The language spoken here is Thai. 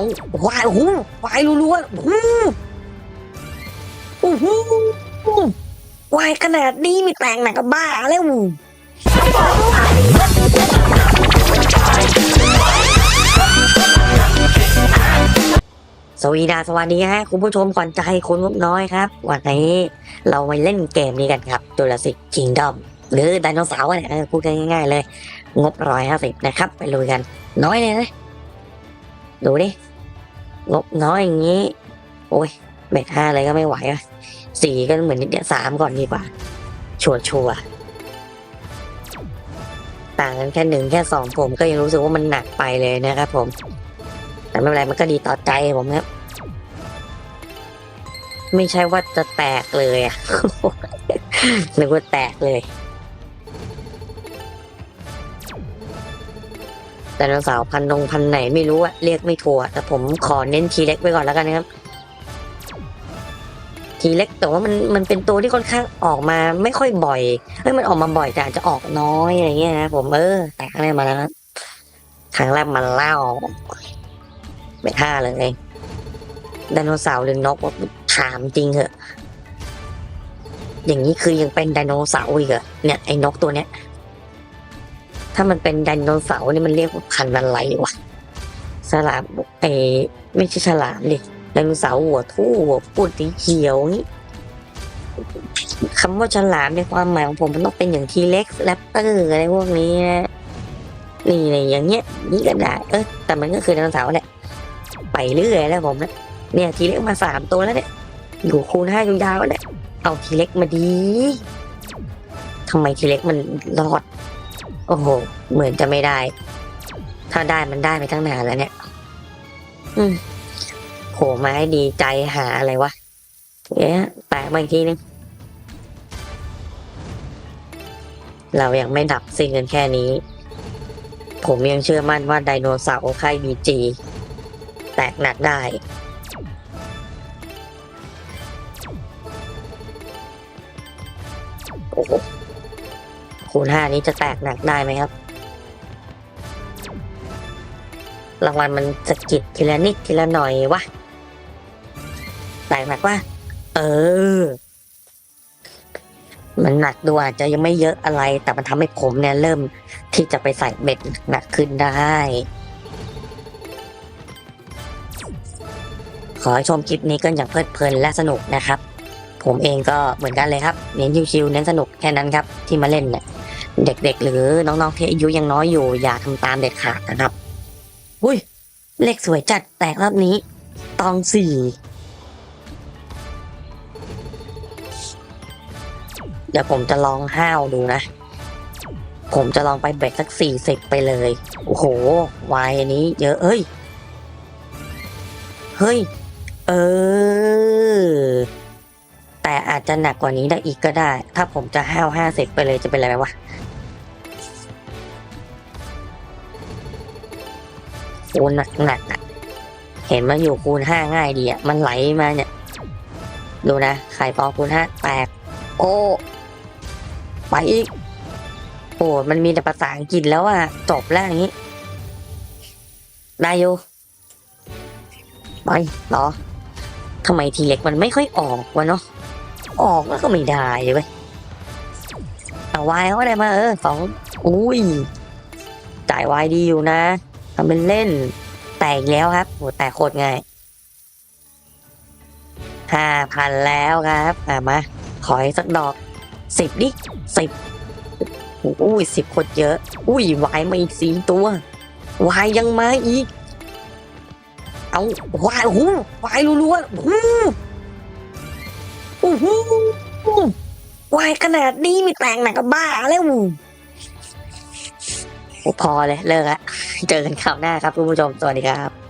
เอาวายโอ้โหวายรัวๆโอ้โหโอ้โหวายขนาดนี้มีแตกหนักกับบ้าแล้วสวีดาสวัสดีฮะคุณผู้ชมก่อนใจคนงบน้อยครับ วันนี้เรามาเล่นเกมนี้กันครับจูราสิกคิงดอมหรือไดโนเสาร์เนี่ยเออพูดกันง่ายๆเลย งบร้อยห้าสิบนะครับ ไปลุยกัน น้อยเลยนะ ดูดิ งบน้อยอย่างนี้ โอ้ยเบ็ดห้าเลยก็ไม่ไหวอะสี่ก็เหมือนนิดเดียวสามก่อนดีกว่า ชัวชัวร์ต่างกันแค่หนึ่งแค่สองผมก็ยังรู้สึกว่ามันหนักไปเลยนะครับผม แต่ไม่เป็นไรมันก็ดีต่อใจผมครับ ไม่ใช่ว่าจะแตกเลยอะนึกว่าแตกเลย แต่นสาวพันนงพันไหนไม่รู้อะเรียกไม่ถูกอะแต่ผมขอเน้นทีเล็กไว้ก่อนแล้วกันนะครับ ทีเล็กแต่ว่ามันมันเป็นตัวที่ค่อนข้างออกมาไม่ค่อยบ่อยเฮ้ยมันออกมาบ่อยแต่อาจจะออกน้อยอะไรเงี้ยนะผมเออแต่ครั้งแรกมาแล้วนะครั้งแรกมันเล่าไม่ท่าเลยไดโนเสาร์หรือนกวะถามจริงเหอะ อย่างนี้คือยังเป็นไดโนเสาร์อีกเหรอเนี่ยไอ้นกตัวเนี้ย ถ้ามันเป็นไดโนเสาร์นี่มันเรียกว่าพันธุ์อะไรวะฉลามเอไม่ใช่ฉลามดิไดโนเสาร์หัวทู่หัวปุดสีเขียวนี่คำว่าฉลามในความหมายของผมมันต้องเป็นอย่างทีเล็กแรปเตอร์อะไรพวกนี้นะนี่อะไรอย่างเงี้ยนี่ก็ได้เออแต่มันก็คือไดโนเสาร์แหละไปเรื่อยแล้วผมนะเนี่ยทีเล็กมาสามตัวแล้วเนี่ยอยู่คูณห้ายาวๆแล้วเนี่ยเอาทีเล็กมาดีทำไมทีเล็กมันรอด โอ้โห เหมือนจะไม่ได้ ถ้าได้มันได้ไปตั้งนานแล้วเนี่ย อืมโผล่มาให้ดีใจหาอะไรวะเอ๊ะแตกมาอีกทีนึง เรายังไม่ดับสิ่งกันแค่นี้ ผมยังเชื่อมั่นว่าไดโนเสาร์ค่ายบีจีแตกหนักได้ โอ้โห คูณห้านี้จะแตกหนักได้ไหมครับ รางวัลมันสะกิดทีละนิดทีละหน่อยวะแตกหนักว่า เออ มันหนักดูอาจจะยังไม่เยอะอะไร แต่มันทำให้ผมเนี่ยเริ่มที่จะไปใส่เบ็ดหนักขึ้นได้ ขอให้ชมคลิปนี้กันอย่างเพลิดเพลินและสนุกนะครับผมเองก็เหมือนกันเลยครับ เน้นชิวๆเน้นสนุกแค่นั้นครับ ที่มาเล่นเนี่ย เด็กๆ หรือน้องๆที่อายุยังน้อยอยู่ อย่าทำตามเด็ดขาดนะครับ อุ้ย เลขสวยจัดแตกรอบนี้ ตองสี่เดี๋ยวผมจะลองห้าวดูนะ ผมจะลองไปเบรกสักสี่สิบไปเลย โอ้โห วายอันนี้เยอะ เอ้ย เฮ้ย เออ แต่อาจจะหนักกว่านี้ได้อีกก็ได้ ถ้าผมจะห้าวห้าสิบไปเลยจะเป็นอะไรไหมวะคูณหนักหนักๆอะเห็นมันอยู่คูณห้าง่ายดีอะ มันไหลมาเนี่ย ดูนะ ไข่ฟองคูณห้าแตก โอ้ไปอีก โอ้มันมีแต่ภาษาอังกฤษแล้วอะ จบแล้วอย่างนี้ ได้อยู่ ไปรอ ทำไมทีเล็กมันไม่ค่อยออกวะเนาะออกแล้วก็ไม่ได้เลยเว้ยเอาวายเขาได้มาเออสองอุ้ยจ่ายวายดีอยู่นะทำเป็นเล่น แตกแล้วครับโหแตกโคตรง่ายห้าพันแล้วครับอะมาขอให้สักดอกสิบดิสิบอุ้ยสิบโคตรเยอะ อุ้ยวายมาอีกสี่ตัววายยังมาอีก เอาวายโอ้โหวายรัวๆโอ้โหโอ้โหวายขนาดนี้มีแตงหนักกับบ้าแล้วพอเลยเลิกละเจอกันคราวหน้าครับคุณผู้ชมสวัสดีครับ